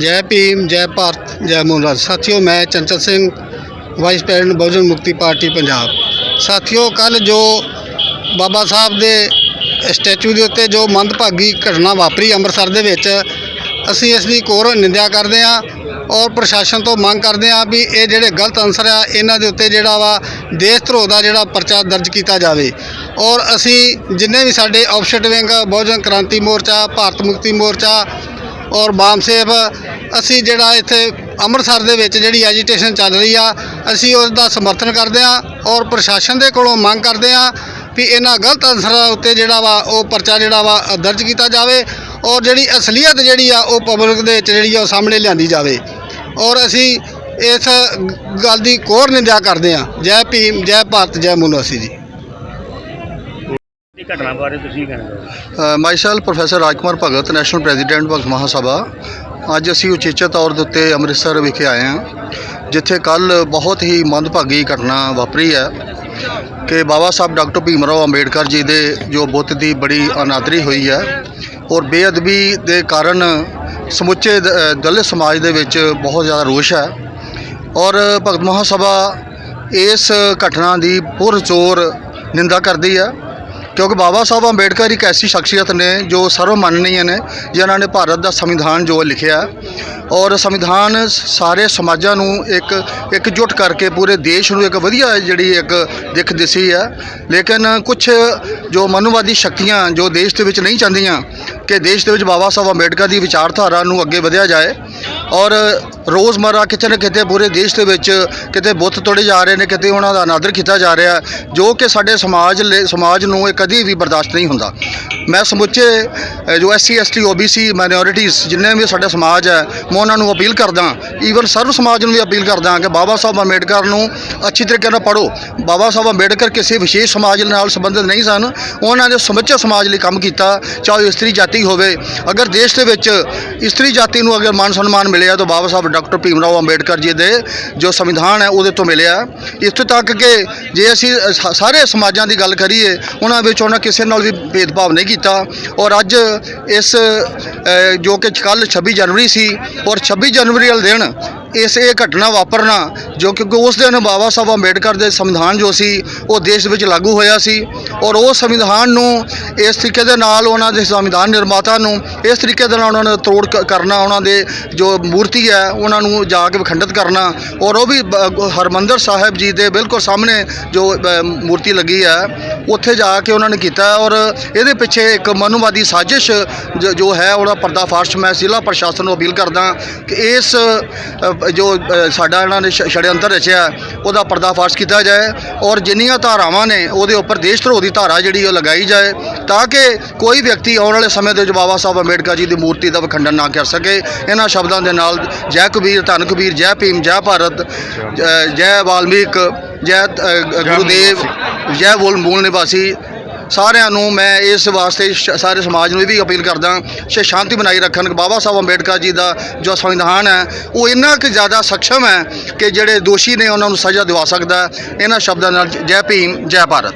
ਜੈ ਭੀਮ, ਜੈ ਭਾਰਤ, ਜੈ ਮੋਲਾ ਸਾਥੀਓ, ਮੈਂ Chanchal Singh vice president Bahujan Mukti party, Punjab. ਸਾਥੀਓ, ਕੱਲ ਜੋ ਬਾਬਾ ਸਾਹਿਬ ਦੇ ਸਟੈਚੂ ਦੇ ਉੱਤੇ ਜੋ ਮੰਦਭਾਗੀ ਘਟਨਾ ਵਾਪਰੀ ਅੰਮ੍ਰਿਤਸਰ ਦੇ ਵਿੱਚ, ਅਸੀਂ ਇਸ ਦੀ ਘੋਰ ਨਿੰਦਿਆ ਕਰਦੇ ਹਾਂ ਔਰ ਪ੍ਰਸ਼ਾਸਨ ਤੋਂ ਮੰਗ ਕਰਦੇ ਹਾਂ ਵੀ ਇਹ ਜਿਹੜੇ ਗਲਤ ਅਨਸਰ ਆ, ਇਹਨਾਂ ਦੇ ਉੱਤੇ ਜਿਹੜਾ ਵਾ ਦੇਸ਼ ਧਰੋਹ ਦਾ ਜਿਹੜਾ ਪਰਚਾ ਦਰਜ ਕੀਤਾ ਜਾਵੇ। ਔਰ ਅਸੀਂ ਜਿੰਨੇ ਵੀ ਸਾਡੇ ਆਫਸੈਟ ਵਿੰਗ ਬਹੁਜਨ ਕ੍ਰਾਂਤੀ ਮੋਰਚਾ, ਭਾਰਤ ਮੁਕਤੀ ਮੋਰਚਾ ਔਰ ਬਾਮ ਸੇਵ ਅਸੀਂ ਜਿਹੜਾ ਇੱਥੇ ਅੰਮ੍ਰਿਤਸਰ ਦੇ ਵਿੱਚ ਜਿਹੜੀ ਐਜੀਟੇਸ਼ਨ ਚੱਲ ਰਹੀ ਆ, ਅਸੀਂ ਉਸ ਦਾ ਸਮਰਥਨ ਕਰਦੇ ਆ ਔਰ ਪ੍ਰਸ਼ਾਸਨ ਦੇ ਕੋਲੋਂ ਮੰਗ ਕਰਦੇ ਆ ਵੀ ਇਹਨਾਂ ਗਲਤ ਅਨਸਰਾਂ ਉੱਤੇ ਜਿਹੜਾ ਵਾ, ਉਹ ਪਰਚਾ ਜਿਹੜਾ ਵਾ ਦਰਜ ਕੀਤਾ ਜਾਵੇ ਔਰ ਜਿਹੜੀ ਅਸਲੀਅਤ ਜਿਹੜੀ ਆ, ਉਹ ਪਬਲਿਕ ਦੇ ਵਿੱਚ ਜਿਹੜੀ ਆ, ਉਹ ਸਾਹਮਣੇ ਲਿਆਂਦੀ ਜਾਵੇ। ਔਰ ਅਸੀਂ ਇਸ ਗੱਲ ਦੀ ਕੋਰ ਨਿੰਦਿਆ ਕਰਦੇ ਆ। ਜੈ ਭੀਮ, ਜੈ ਭਾਰਤ, ਜੈ ਮਨੁਆਸੀ ਜੀ। ਘਟਨਾ ਬਾਰੇ ਤੁਸੀਂ ਕੀ ਕਹਿਣਾ ਚਾਹੋਗੇ? Myself professor Rajkumar Bhagat national president Bhagat Mahasabha. ਅੱਜ ਅਸੀਂ ਉਚੇਚੇ ਤੌਰ ਦੇ ਉੱਤੇ ਅੰਮ੍ਰਿਤਸਰ ਵਿਖੇ ਆਏ ਹਾਂ ਜਿੱਥੇ ਕੱਲ ਬਹੁਤ ਹੀ ਮੰਦਭਾਗੀ ਘਟਨਾ ਵਾਪਰੀ ਹੈ ਕਿ ਬਾਬਾ ਸਾਹਿਬ ਡਾਕਟਰ ਭੀਮ ਰਾਓ ਅੰਬੇਡਕਰ ਜੀ ਦੇ ਜੋ ਬੁੱਤ ਦੀ ਬੜੀ ਅਨਾਦਰੀ ਹੋਈ ਹੈ ਔਰ ਬੇਅਦਬੀ ਦੇ ਕਾਰਨ ਸਮੁੱਚੇ ਦ- ਅ, ਦਲਿਤ ਸਮਾਜ ਦੇ ਵਿੱਚ ਬਹੁਤ ਜ਼ਿਆਦਾ ਰੋਸ਼ ਹੈ ਔਰ ਭਗਤ ਮਹਾਸਭਾ ਇਸ ਘਟਨਾ ਦੀ ਪੁਰਜ਼ੋਰ ਨਿੰਦਾ ਕਰਦੀ ਹੈ। ਕਿਉਂਕਿ ਬਾਬਾ ਸਾਹਿਬ ਅੰਬੇਡਕਰ ਇੱਕ ਐਸੀ ਸ਼ਖਸੀਅਤ ਨੇ ਜੋ ਸਰਵ ਮੰਨਣੀय ਨੇ, ਜਿਨ੍ਹਾਂ ਨੇ ਭਾਰਤ ਦਾ ਸੰਵਿਧਾਨ ਜੋ ਲਿਖਿਆ ਔਰ ਸੰਵਿਧਾਨ ਸਾਰੇ ਸਮਾਜਾਂ ਨੂੰ ਇੱਕ ਇਕਜੁੱਟ ਕਰਕੇ ਪੂਰੇ ਦੇਸ਼ ਨੂੰ ਇੱਕ ਵਧੀਆ ਜਿਹੜੀ ਇੱਕ ਦਿੱਖ ਦਿਸੀ ਹੈ। ਲੇਕਿਨ ਕੁਝ ਜੋ ਮਨੂਵਾਦੀ ਸ਼ਕਤੀਆਂ ਜੋ ਦੇਸ਼ ਦੇ ਵਿੱਚ ਨਹੀਂ ਚਾਹੁੰਦੀਆਂ ਕਿ ਦੇਸ਼ ਦੇ ਵਿੱਚ ਬਾਬਾ ਸਾਹਿਬ ਅੰਬੇਡਕਰ ਦੀ ਵਿਚਾਰਧਾਰਾ ਨੂੰ ਅੱਗੇ ਵਧਿਆ ਜਾਏ ਔਰ ਰੋਜ਼ਮਰਾ ਕਿਤੇ ਨਾ ਕਿਤੇ ਪੂਰੇ ਦੇਸ਼ ਦੇ ਵਿੱਚ ਕਿਤੇ ਬੁੱਤ ਤੋੜੇ ਜਾ ਰਹੇ ਨੇ ਕਿਤੇ ਉਹਨਾਂ ਦਾ ਅਨਾਦਰ ਕੀਤਾ ਜਾ ਰਿਹਾ ਜੋ ਕਿ ਸਾਡੇ ਸਮਾਜ ਲਈ ਸਮਾਜ ਨੂੰ ਇਹ ਕਦੀ ਵੀ ਬਰਦਾਸ਼ਤ ਨਹੀਂ ਹੁੰਦਾ। ਮੈਂ ਸਮੁੱਚੇ ਅ, ਜੋ ਐਸਸੀ ਐਸਟੀ ਓਬੀਸੀ ਮਾਈਨੋਰਿਟੀਜ਼ ਜਿੰਨੇ ਵੀ ਸਾਡਾ ਸਮਾਜ ਹੈ ਮੈਂ ਉਹਨਾਂ ਨੂੰ ਅਪੀਲ ਕਰਦਾ ਈਵਨ ਸਰਵ ਸਮਾਜ ਨੂੰ ਵੀ ਅਪੀਲ ਕਰਦਾ ਕਿ ਬਾਬਾ ਸਾਹਿਬ ਅੰਬੇਡਕਰ ਨੂੰ ਅੱਛੀ ਤਰੀਕੇ ਨਾਲ ਪੜ੍ਹੋ। ਬਾਬਾ ਸਾਹਿਬ ਅੰਬੇਡਕਰ ਕਿਸੇ ਵਿਸ਼ੇਸ਼ ਸਮਾਜ ਨਾਲ ਸੰਬੰਧਿਤ ਨਹੀਂ ਸਨ ਉਹਨਾਂ ਨੇ ਸਮੁੱਚੇ ਸਮਾਜ ਲਈ ਕੰਮ ਕੀਤਾ ਚਾਹੇ ਉਹ ਇਸਤਰੀ ਜਾਤੀ ਹੋਵੇ। ਅਗਰ ਦੇਸ਼ ਦੇ ਵਿੱਚ ਇਸਤਰੀ ਜਾਤੀ ਨੂੰ ਅਗਰ ਮਾਨ ਸਨਮਾਨ ਮਿਲਿਆ ਤਾਂ ਬਾਬਾ ਸਾਹਿਬ ਡਾਕਟਰ ਭੀਮ ਰਾਓ ਅੰਬੇਡਕਰ ਜੀ ਦੇ ਜੋ ਸੰਵਿਧਾਨ ਹੈ, ਉਹਦੇ ਤੋਂ ਮਿਲਿਆ। ਇੱਥੋਂ ਤੱਕ ਕਿ ਜੇ ਅਸੀਂ ਸਾਰੇ ਸਮਾਜਾਂ ਦੀ ਗੱਲ ਕਰੀਏ, ਉਹਨਾਂ ਵਿੱਚ ਉਹਨਾਂ ਕਿਸੇ ਨਾਲ ਵੀ ਭੇਦਭਾਵ ਨਹੀਂ ਕੀਤਾ। ਔਰ ਅੱਜ ਇਸ ਜੋ ਕਿ ਕੱਲ 26 ਜਨਵਰੀ ਸੀ, ਔਰ 26 ਜਨਵਰੀ ਵਾਲੇ ਦਿਨ ਇਸ ਇਹ ਘਟਨਾ ਵਾਪਰਨਾ ਜੋ ਕਿਉਂਕਿ ਉਸ ਦਿਨ ਬਾਬਾ ਸਾਹਿਬ ਅੰਬੇਡਕਰ ਦੇ ਸੰਵਿਧਾਨ ਜੋ ਸੀ, ਉਹ ਦੇਸ਼ ਵਿੱਚ ਲਾਗੂ ਹੋਇਆ ਸੀ ਔਰ ਉਹ ਸੰਵਿਧਾਨ ਨੂੰ ਇਸ ਤਰੀਕੇ ਦੇ ਨਾਲ ਉਹਨਾਂ ਦੇ ਸੰਵਿਧਾਨ ਨਿਰਮਾਤਾ ਨੂੰ ਇਸ ਤਰੀਕੇ ਦੇ ਨਾਲ ਉਹਨਾਂ ਨੇ ਤੋੜ ਕ- ਕਰਨਾ, ਉਹਨਾਂ ਦੇ ਜੋ ਮੂਰਤੀ ਹੈ, ਉਹਨਾਂ ਨੂੰ ਜਾ ਕੇ ਵਿਖੰਡਿਤ ਕਰਨਾ ਔਰ ਉਹ ਵੀ ਬ- ਹਰਮੰਦਰ ਸਾਹਿਬ ਜੀ ਦੇ ਬਿਲਕੁਲ ਸਾਹਮਣੇ ਜੋ ਮੂਰਤੀ ਲੱਗੀ ਹੈ, ਉੱਥੇ ਜਾ ਕੇ ਉਹਨਾਂ ਨੇ ਕੀਤਾ ਔਰ ਇਹਦੇ ਪਿੱਛੇ ਇੱਕ ਮਨੂਵਾਦੀ ਸਾਜ਼ਿਸ਼ ਜੋ- ਹੈ, ਉਹਦਾ ਪਰਦਾਫਾਸ਼ ਮੈਂ ਜ਼ਿਲ੍ਹਾ ਪ੍ਰਸ਼ਾਸਨ ਨੂੰ ਅਪੀਲ ਕਰਦਾ ਕਿ ਇਸ ਜੋ ਸਾਡਾ ਇਹਨਾਂ ਨੇ ਛੜਯੰਤਰ ਰਚਿਆ ਉਹਦਾ ਪਰਦਾਫਾਸ਼ ਕੀਤਾ ਜਾਏ ਔਰ ਜਿੰਨੀਆਂ ਧਾਰਾਵਾਂ ਨੇ ਉਹਦੇ ਉੱਪਰ ਦੇਸ਼ ਧਰੋਹ ਦੀ ਧਾਰਾ ਜਿਹੜੀ ਉਹ ਲਗਾਈ ਜਾਏ ਤਾਂ ਕਿ ਕੋਈ ਵਿਅਕਤੀ ਆਉਣ ਵਾਲੇ ਸਮੇਂ ਦੇ ਵਿੱਚ ਬਾਬਾ ਸਾਹਿਬ ਅੰਬੇਡਕਰ ਜੀ ਦੀ ਮੂਰਤੀ ਦਾ ਵਿਖੰਡਨ ਨਾ ਕਰ ਸਕੇ। ਇਹਨਾਂ ਸ਼ਬਦਾਂ ਦੇ ਨਾਲ ਜੈ ਕਬੀਰ ਧੰਨ ਕਬੀਰ ਜੈ ਭੀਮ ਜੈ ਭਾਰਤ ਜੈ- ਵਾਲਮੀਕ ਜੈ ਗੁਰੂਦੇਵ ਜੈ ਬੋਲ ਮੂਲ ਨਿਵਾਸੀ ਸਾਰਿਆਂ ਨੂੰ ਮੈਂ ਇਸ ਵਾਸਤੇ ਸਾਰੇ ਸਮਾਜ ਨੂੰ ਇਹ ਵੀ ਅਪੀਲ ਕਰਦਾ ਕਿ ਸ਼ਾਂਤੀ ਬਣਾਈ ਰੱਖਣ। ਬਾਬਾ ਸਾਹਿਬ ਅੰਬੇਡਕਰ ਜੀ ਦਾ ਜੋ ਸੰਵਿਧਾਨ ਹੈ, ਉਹ ਇੰਨਾ ਕੁ ਜ਼ਿਆਦਾ ਸક્ષਮ ਹੈ ਕਿ ਜਿਹੜੇ ਦੋਸ਼ੀ ਨੇ ਉਹਨਾਂ ਨੂੰ ਸਜ਼ਾ ਦਿਵਾ ਸਕਦਾ ਇਹਨਾਂ ਸ਼ਬਦਾਂ ਨਾਲ ਜੈ ਭੀਮ, ਜੈ ਭਾਰਤ।